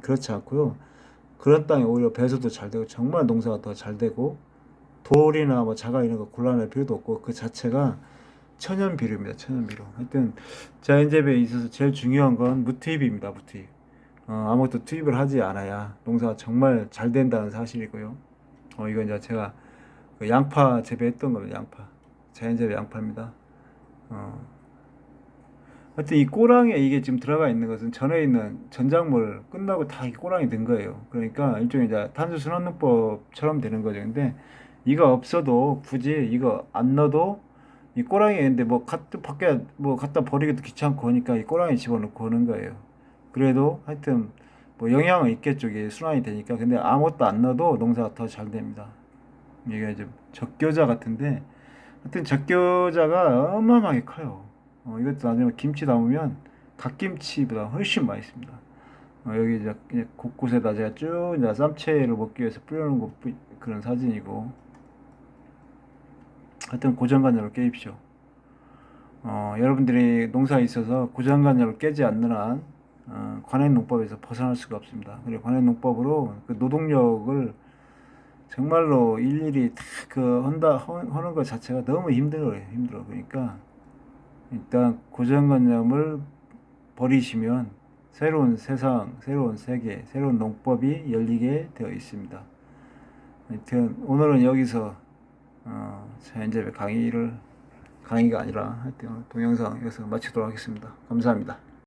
그렇지 않고요. 그런 땅에 오히려 배수도 잘 되고 정말 농사가 더 잘 되고 돌이나 뭐 자갈 이런 거 곤란할 필요도 없고 그 자체가 천연 비료입니다. 천연 비료. 하여튼 자연재배에 있어서 제일 중요한 건 무투입입니다. 무투입. 어, 아무것도 투입을 하지 않아야 농사가 정말 잘 된다는 사실이고요. 어, 이건 이제 제가 그 양파 재배했던 겁니다. 양파. 자연재배 양파입니다. 어. 하여튼 이 꼬랑에 이게 지금 들어가 있는 것은 전에 있는 전작물 끝나고 다 이 꼬랑이 든 거예요. 그러니까 일종의 이제 탄수순환농법처럼 되는 거죠. 근데 이거 없어도 굳이 이거 안 넣어도 이 꼬랑이 있는데 뭐 갖다 밖에 뭐 갖다 버리기도 귀찮고 하니까 이 꼬랑에 집어넣고 하는 거예요. 그래도 하여튼 뭐 영향은 있겠죠. 이게 순환이 되니까. 근데 아무것도 안 넣어도 농사가 더 잘 됩니다. 이게 이제 적교자 같은데 하여튼 적교자가 어마어마하게 커요. 어, 이것도 나중에 김치 담으면 갓김치보다 훨씬 맛있습니다. 어, 여기 이제 곳곳에다 제가 쭉 이제 쌈채를 먹기 위해서 뿌려놓은 거 뿌- 그런 사진이고 하여튼 고정관념을 깨십시오. 어, 여러분들이 농사에 있어서 고정관념을 깨지 않는 한 어, 관행 농법에서 벗어날 수가 없습니다. 그리고 관행 농법으로 그 노동력을 정말로 일일이 다 그 한다 하- 하는 것 자체가 너무 힘들어요. 힘들어. 그러니까 일단 고정관념을 버리시면 새로운 세상, 새로운 세계, 새로운 농법이 열리게 되어 있습니다. 하여튼 오늘은 여기서 어, 자연재배 강의를 강의가 아니라 하여튼 동영상 여기서 마치도록 하겠습니다. 감사합니다.